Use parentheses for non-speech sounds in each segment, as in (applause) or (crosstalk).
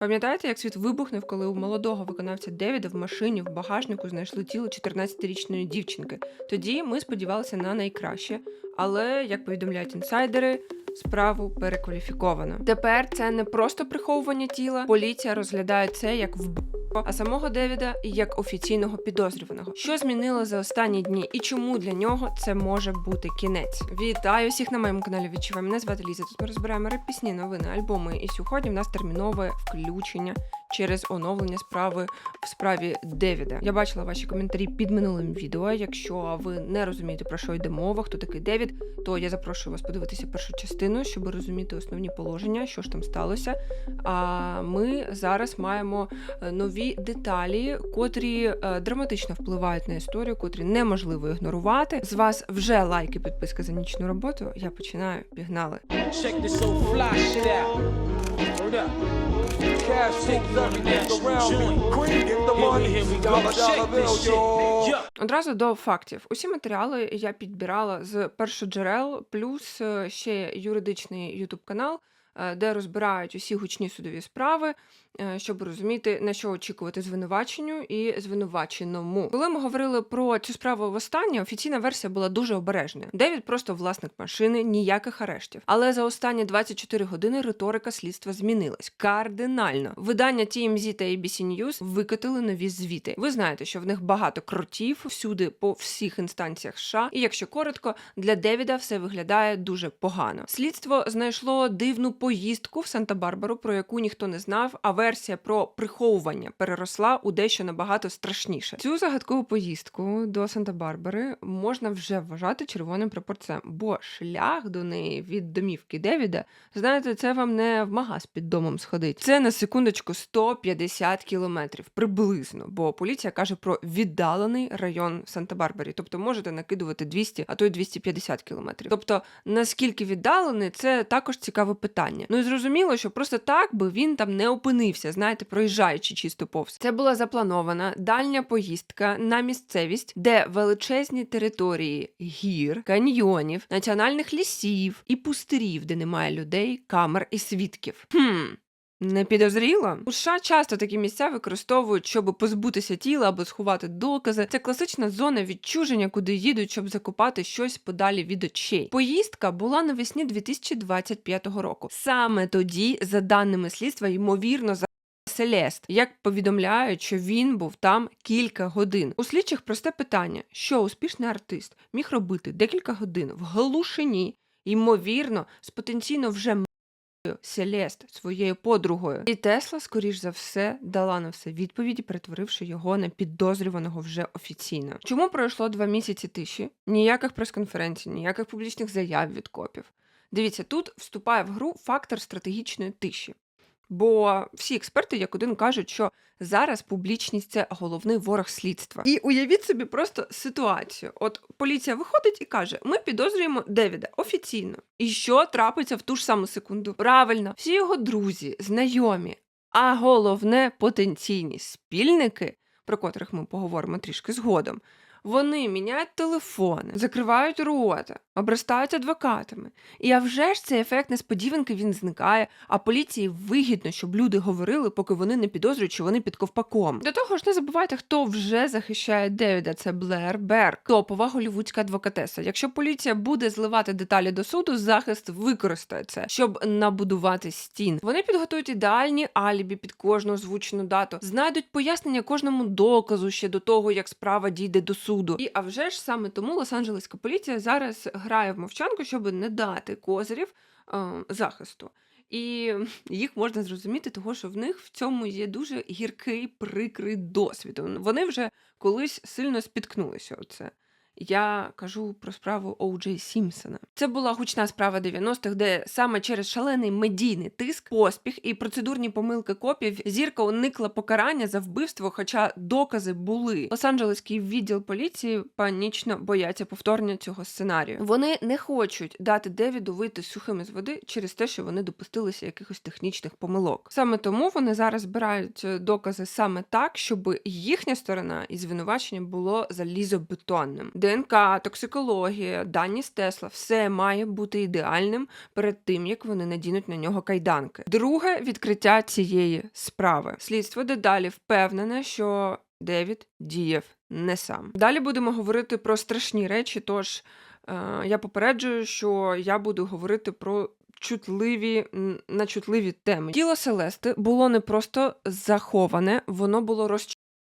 Пам'ятаєте, як світ вибухнув, коли у молодого виконавця Девіда в машині в багажнику знайшли тіло 14-річної дівчинки? Тоді ми сподівалися на найкраще, але як повідомляють інсайдери. Справу перекваліфіковано. Тепер це не просто приховування тіла. Поліція розглядає це як вб. а самого Девіда як офіційного підозрюваного. Що змінило за останні дні і чому для нього це може бути кінець? Вітаю всіх на моєму каналі. Відчуваю. Мене звати Ліза. Тут ми розбираємо реп-пісні, новини, альбоми. І сьогодні в нас термінове включення через оновлення справи в справі Девіда. Я бачила ваші коментарі під минулим відео. Якщо ви не розумієте про що йде мова, хто такий Девід, то я запрошую вас подивитися першу частину, щоб розуміти основні положення, що ж там сталося. А ми зараз маємо е, нові деталі, котрі е, драматично впливають на історію, котрі неможливо ігнорувати. З вас вже лайки, підписка за нічну роботу. Я починаю. Пігнали. Check this old fly Одразу до фактів. Усі матеріали я підбирала з першоджерел, плюс е, ще юридичний ютуб канал, е, де розбирають усі гучні судові справи, е, щоб розуміти, на що очікувати звинуваченню і звинуваченому. Коли ми говорили про цю справу востаннє, офіційна версія була дуже обережною. Девід просто власник машини, ніяких арештів. Але за останні 24 години риторика слідства змінилась кардинально. Видання TMZ та ABC News викотили нові звіти. Ви знаєте, що в них багато кротів всюди по всіх інстанціях США. І якщо коротко, для Девіда все виглядає дуже погано. Слідство знайшло дивну поїздку в Санта-Барбару, про яку ніхто не знав. А версія про приховування переросла у дещо набагато страшніше. Цю загадкову поїздку до Санта-Барбари можна вже вважати червоним прапорцем, бо шлях до неї від домівки Девіда, знаєте, це вам не в магаз під домом сходить. Це на секундочку 150 кілометрів приблизно, бо поліція каже про віддалений район Санта-Барбарі, тобто можете накидувати 200, а то й 250 кілометрів. Тобто наскільки віддалений, це також цікаве питання. Ну і зрозуміло, що просто так би він там не опинився, знаєте, проїжджаючи чисто повз. Це була запланована дальня поїздка на місцевість, де величезні території гір, каньйонів, національних лісів і пустирів, де немає людей, камер і свідків. Хм. Не підозріло? У США часто такі місця використовують, щоб позбутися тіла або сховати докази. Це класична зона відчуження, куди їдуть, щоб закопати щось подалі від очей. Поїздка була навесні 2025 року. Саме тоді, за даними слідства, ймовірно, за Селест, як повідомляють, що він був там кілька годин. У слідчих просте питання: що успішний артист міг робити декілька годин в глушині, ймовірно, з потенційно вже Селест своєю подругою. І Тесла, скоріш за все, дала на все відповіді, перетворивши його на підозрюваного вже офіційно. Чому пройшло два місяці тиші? Ніяких прес-конференцій, ніяких публічних заяв від копів. Дивіться, тут вступає в гру фактор стратегічної тиші. Бо всі експерти, як один, кажуть, що зараз публічність це головний ворог слідства. І уявіть собі просто ситуацію: от поліція виходить і каже: ми підозрюємо Девіда офіційно. І що трапиться в ту ж саму секунду? Правильно, всі його друзі, знайомі, а головне потенційні спільники, про котрих ми поговоримо трішки згодом. Вони міняють телефони, закривають рота, обростають адвокатами. І а вже ж цей ефект несподіванки він зникає, а поліції вигідно, щоб люди говорили, поки вони не підозрюють, що вони під ковпаком. До того ж, не забувайте, хто вже захищає Девіда. Це Блер Берг, топова голівудська адвокатеса. Якщо поліція буде зливати деталі до суду, захист використає це, щоб набудувати стін. Вони підготують ідеальні алібі під кожну озвучену дату, знайдуть пояснення кожному доказу ще до того, як справа дійде до суду. І а вже ж саме тому Лос-Анджелеська поліція зараз грає в мовчанку, щоб не дати козирів е, захисту. І їх можна зрозуміти, того що в них в цьому є дуже гіркий, прикрий досвід. Вони вже колись сильно спіткнулися. Оце. Я кажу про справу Оу Сімпсона. Це була гучна справа 90-х, де саме через шалений медійний тиск, поспіх і процедурні помилки копів зірка уникла покарання за вбивство, хоча докази були. Лос-Анджелеський відділ поліції панічно бояться повторення цього сценарію. Вони не хочуть дати Девіду вийти сухими з води через те, що вони допустилися якихось технічних помилок. Саме тому вони зараз збирають е, докази саме так, щоб їхня сторона і звинувачення було залізобетонним. ДНК, токсикологія, дані з Тесла все має бути ідеальним перед тим, як вони надінуть на нього кайданки. Друге відкриття цієї справи. Слідство дедалі впевнене, що Девід діяв не сам. Далі будемо говорити про страшні речі. Тож е, я попереджую, що я буду говорити про. Чутливі на чутливі теми. Тіло Селести було не просто заховане, воно було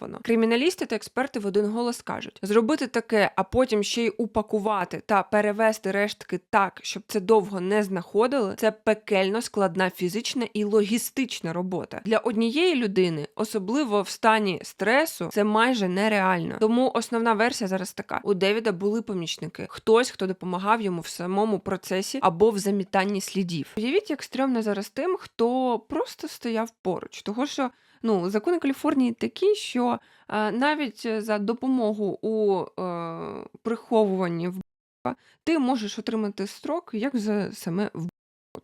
розчароване. Криміналісти та експерти в один голос кажуть: зробити таке, а потім ще й упакувати та перевести рештки так, щоб це довго не знаходили. Це пекельно складна фізична і логістична робота для однієї людини, особливо в стані стресу, це майже нереально. Тому основна версія зараз така: у Девіда були помічники, хтось, хто допомагав йому в самому процесі або в замітанні слідів. Уявіть, як стрьомно зараз тим, хто просто стояв поруч, того що. Ну, закони Каліфорнії такі, що е, навіть за допомогу у е, приховуванні вбивства ти можеш отримати строк як за саме вбивство.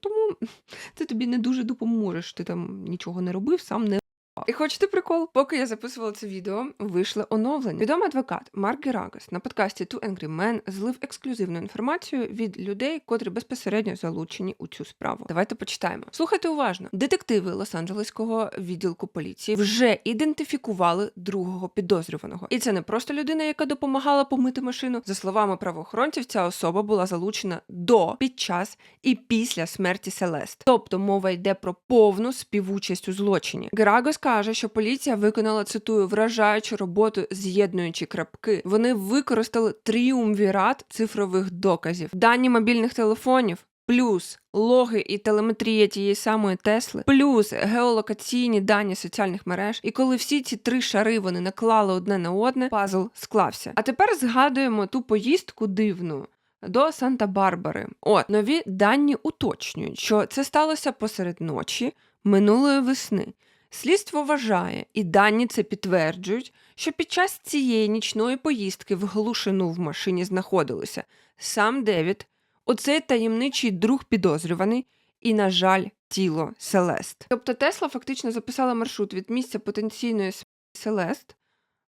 Тому (laughs) це тобі не дуже допоможе, що ти там нічого не робив, сам не і хочете прикол? Поки я записувала це відео, вийшло оновлення. Відомий адвокат Марк Герагас на подкасті Two Angry Men злив ексклюзивну інформацію від людей, котрі безпосередньо залучені у цю справу. Давайте почитаємо. Слухайте уважно. Детективи Лос-Анджелеського відділку поліції вже ідентифікували другого підозрюваного. І це не просто людина, яка допомагала помити машину. За словами правоохоронців, ця особа була залучена до, під час і після смерті Селест. Тобто мова йде про повну співучасть у злочині. Герагос каже, що поліція виконала цитую вражаючу роботу, з'єднуючи крапки. Вони використали тріумвірат цифрових доказів, дані мобільних телефонів. Плюс логи і телеметрія тієї самої Тесли, плюс геолокаційні дані соціальних мереж. І коли всі ці три шари вони наклали одне на одне, пазл склався. А тепер згадуємо ту поїздку дивну. До Санта-Барбари. От нові дані уточнюють, що це сталося посеред ночі минулої весни. Слідство вважає, і дані це підтверджують, що під час цієї нічної поїздки в глушину в машині знаходилися сам Девід, оцей таємничий друг підозрюваний, і, на жаль, тіло Селест. Тобто Тесла фактично записала маршрут від місця потенційної Селест,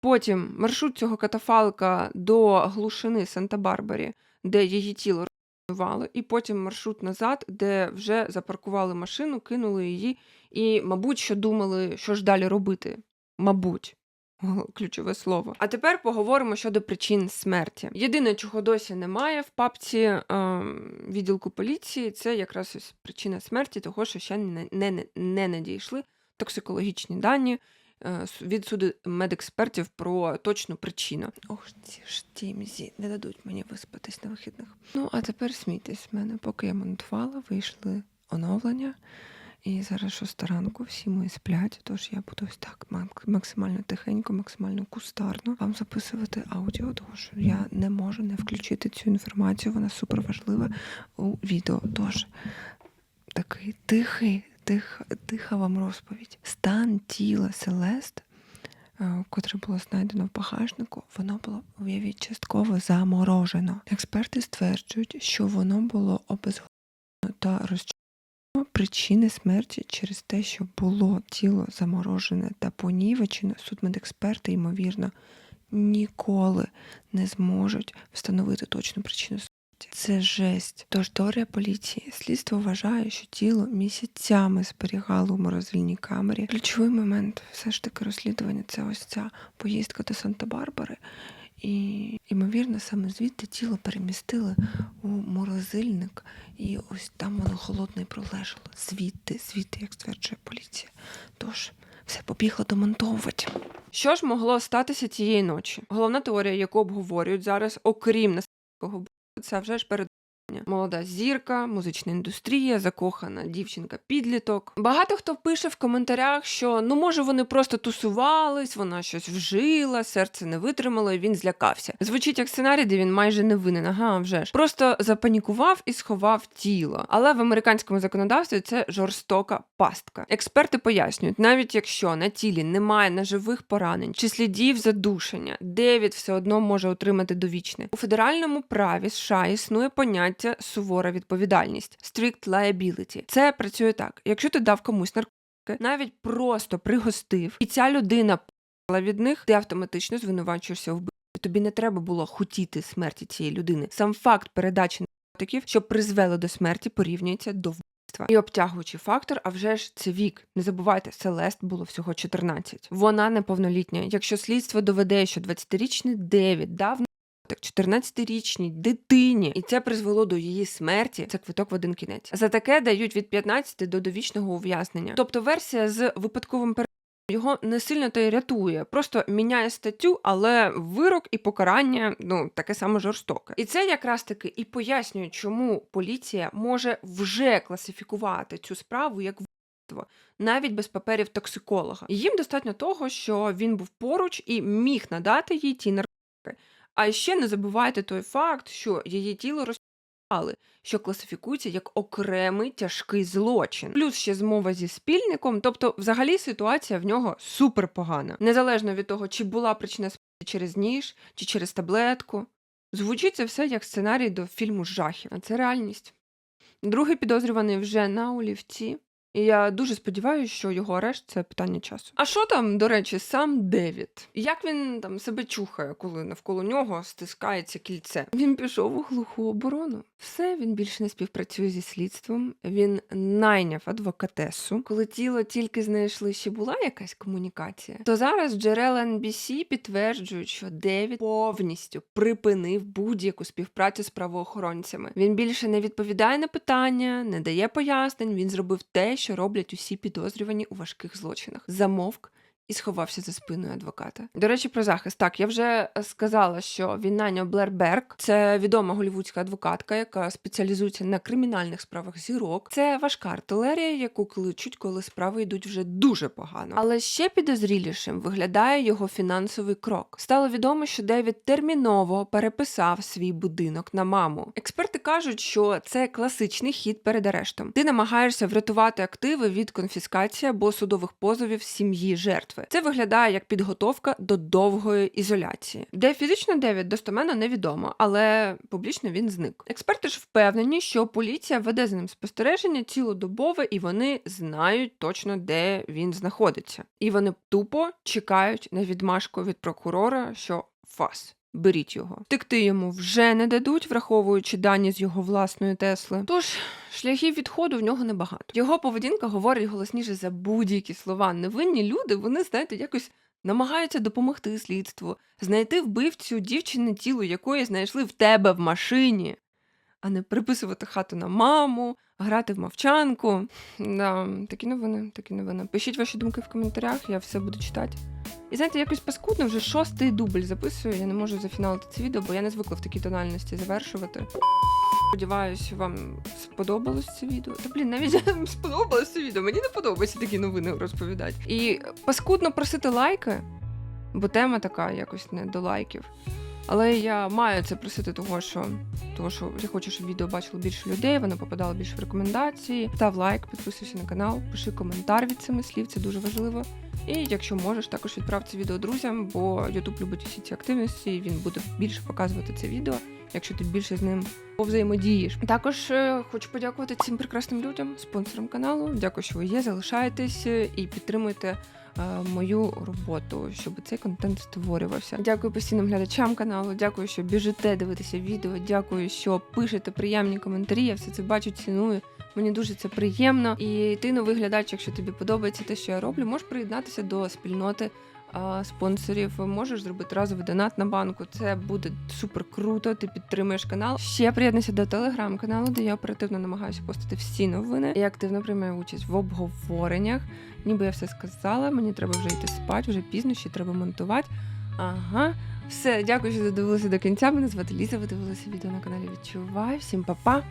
потім маршрут цього катафалка до глушини Санта-Барбарі, де її тіло розмінували, і потім маршрут назад, де вже запаркували машину, кинули її і, мабуть, що думали, що ж далі робити. Мабуть. (laughs) Ключове слово. А тепер поговоримо щодо причин смерті. Єдине, чого досі немає в папці е, відділку поліції, це якраз ось причина смерті, того, що ще не, не, не надійшли токсикологічні дані е, від суду медекспертів про точну причину. Ох, ці ж тімзі не дадуть мені виспатись на вихідних. Ну, а тепер смійтесь з мене, поки я монтувала, вийшли оновлення. І зараз шоста ранку, всі мої сплять, тож я буду ось так максимально тихенько, максимально кустарно вам записувати аудіо, тому що я не можу не включити цю інформацію, вона супер важлива у відео. Тож такий тихий, тих, тиха вам розповідь. Стан тіла Селест, е, котре було знайдено в багажнику, воно було уявіть частково заморожено. Експерти стверджують, що воно було обезголовлено та розчинено. Причини смерті через те, що було тіло заморожене та понівечено, судмедексперти, ймовірно, ніколи не зможуть встановити точну причину смерті. Це жесть. Тож теорія поліції. Слідство вважає, що тіло місяцями зберігало у морозильній камері. Ключовий момент все ж таки розслідування це ось ця поїздка до Санта-Барбари. І, ймовірно, саме звідти тіло перемістили у морозильник, і ось там воно холодне і пролежало. Звідти, звідти, як стверджує поліція. Тож, все побігло домонтовувати. Що ж могло статися цієї ночі? Головна теорія, яку обговорюють зараз, окрім насильницького це вже ж перед. Молода зірка, музична індустрія, закохана дівчинка-підліток. Багато хто пише в коментарях, що ну може вони просто тусувались, вона щось вжила, серце не витримало, і він злякався. Звучить як сценарій, де він майже не винен. Ага, вже ж просто запанікував і сховав тіло. Але в американському законодавстві це жорстока пастка. Експерти пояснюють, навіть якщо на тілі немає ножових поранень чи слідів задушення, Девід все одно може отримати довічне. У федеральному праві США існує поняття сувора відповідальність strict liability. Це працює так: якщо ти дав комусь наркотики, навіть просто пригостив, і ця людина п***ла від них, ти автоматично звинувачуєшся в вбивстві. Тобі не треба було хотіти смерті цієї людини. Сам факт передачі наркотиків, що призвели до смерті, порівнюється до вбивства. І обтягуючий фактор, а вже ж це вік. Не забувайте, Селест було всього 14. Вона неповнолітня. Якщо слідство доведе, що 20-річний Девід дав так 14-річній дитині, і це призвело до її смерті. Це квиток в один кінець. За таке дають від 15 до довічного ув'язнення. Тобто версія з випадковим переданом його не сильно то й рятує, просто міняє статтю, але вирок і покарання ну таке саме жорстоке. І це якраз таки і пояснює, чому поліція може вже класифікувати цю справу як вбивство, навіть без паперів токсиколога. Їм достатньо того, що він був поруч і міг надати їй ті наркотики. А ще не забувайте той факт, що її тіло розпали, що класифікується як окремий тяжкий злочин. Плюс ще змова зі спільником, тобто, взагалі, ситуація в нього супер погана. Незалежно від того, чи була причина через ніж, чи через таблетку. Звучить це все як сценарій до фільму жахів, а це реальність. Другий підозрюваний вже на олівці. І я дуже сподіваюся, що його арешт це питання часу. А що там, до речі, сам Девід? Як він там себе чухає, коли навколо нього стискається кільце? Він пішов у глуху оборону. Все, він більше не співпрацює зі слідством. Він найняв адвокатесу. Коли тіло тільки знайшли, ще була якась комунікація. То зараз джерела NBC підтверджують, що Девід повністю припинив будь-яку співпрацю з правоохоронцями. Він більше не відповідає на питання, не дає пояснень. Він зробив те, що роблять усі підозрювані у важких злочинах. Замовк. І сховався за спиною адвоката. До речі, про захист. Так, я вже сказала, що він наняв Блер Берг. Це відома голівудська адвокатка, яка спеціалізується на кримінальних справах зірок. Це важка артилерія, яку кличуть, коли справи йдуть вже дуже погано. Але ще підозрілішим виглядає його фінансовий крок. Стало відомо, що Девід терміново переписав свій будинок на маму. Експерти кажуть, що це класичний хід перед арештом. Ти намагаєшся врятувати активи від конфіскації або судових позовів сім'ї жертви. Це виглядає як підготовка до довгої ізоляції, де фізично Девід достоменно невідомо, але публічно він зник. Експерти ж впевнені, що поліція веде з ним спостереження цілодобове, і вони знають точно, де він знаходиться. І вони тупо чекають на відмашку від прокурора, що фас. Беріть його. Втекти йому вже не дадуть, враховуючи дані з його власної Тесли. Тож шляхів відходу в нього небагато. Його поведінка говорить голосніше за будь-які слова. Невинні люди, вони, знаєте, якось намагаються допомогти слідству, знайти вбивцю дівчини тіло якої знайшли в тебе в машині, а не приписувати хату на маму, грати в мовчанку. Да, такі новини, такі новини. Пишіть ваші думки в коментарях, я все буду читати. І знаєте, якось паскудно вже шостий дубль записую. Я не можу зафіналити це відео, бо я не звикла в такій тональності завершувати. Сподіваюсь, вам сподобалось це відео. Та блін, навіть сподобалось це відео. Мені не подобається такі новини розповідати. І паскудно просити лайки, бо тема така якось не до лайків. Але я маю це просити того, що того, що я хочу, щоб відео бачило більше людей, воно попадало більше в рекомендації. Став лайк, підписуйся на канал, пиши коментар від цими слів, це дуже важливо. І якщо можеш, також відправ це відео друзям, бо YouTube любить усі ці активності, і він буде більше показувати це відео, якщо ти більше з ним повзаємодієш. Також е, хочу подякувати цим прекрасним людям, спонсорам каналу. Дякую, що ви є, залишаєтесь і підтримуєте е, мою роботу, щоб цей контент створювався. Дякую постійним глядачам каналу. Дякую, що біжите дивитися відео. Дякую, що пишете приємні коментарі. Я все це бачу, ціную. Мені дуже це приємно. І ти новий глядач, якщо тобі подобається те, що я роблю, можеш приєднатися до спільноти. Спонсорів можеш зробити разовий донат на банку. Це буде супер круто. Ти підтримуєш канал. Ще приєднуйся до телеграм-каналу, де я оперативно намагаюся постити всі новини і активно приймаю участь в обговореннях. Ніби я все сказала. Мені треба вже йти спати, вже пізно, ще треба монтувати. Ага, все, дякую, що додивилися до кінця. Мене звати Ліза. Ви дивилися відео на каналі Відчувай. Всім па-па!